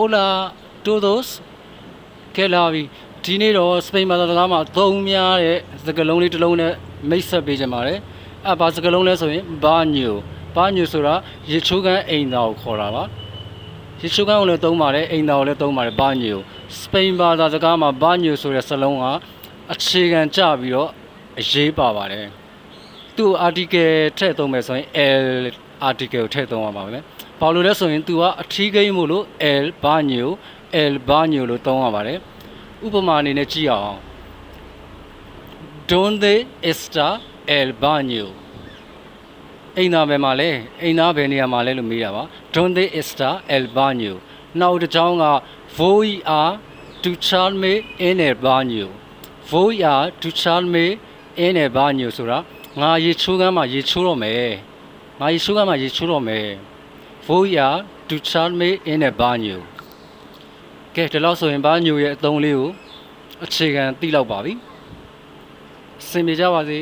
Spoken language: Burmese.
hola todos ကဲလာပြီဒီနေ့တော့စပိန်ဘာသာစကားမှာသုံးများတဲ့စကားလုံးလေးတစ်လုံးနဲ့မိတ်ဆက်ပေးကြပါတယ်အဲဘာစကားလုံးလဲဆိုရင်ဘာညိုဘာညိုဆိုတာရေချိုးကန်းအိမ်သားကိုခေါ်တာပါရေချိုးကန်းကိုလည်းသုံးပါတယ်အိမ်သားကိုလည်းသုံးပါတယ်ဘာညိုစပိန်ဘာသာစကားမှာဘာညိုဆိုတဲ့စလုံးကအခြေခံကျပြီးတော့အရေးပါပါတယ်သူ့ article ထည့်သုံးမယ်ဆိုရင် l article ကိုထည့်သုံးရပါမယ်ဘာလို့လဲဆိုရင်သူကအထီးကိန်းမို့လို့ l ဘာညို el baño လို့သုံးရပါတယ်ဥပမာအနေနဲ့ကြည့်အောင် donde está el baño အိမ်သားဘယ်မှာလဲအိမ်သားဘယ်နေရာမှာလဲလို့မေးတာပါ donde está el baño နောက်တစ်ချောင်းက voy a ducharme en el baño voy a ducharme en el baño ဆိုတာငါရေချိုးကမ်းမှာရေချိုးတော့မယ် ငါရေချိုးကမ်းမှာရေချိုးတော့မယ် voy a ducharme en el baño ကဲဒီလောက်ဆိုရင်ဘာညိုရဲ့အသုံးလေးကိုအခြေခံသိလောက်ပါပြီစင်ပြေကြပါစေ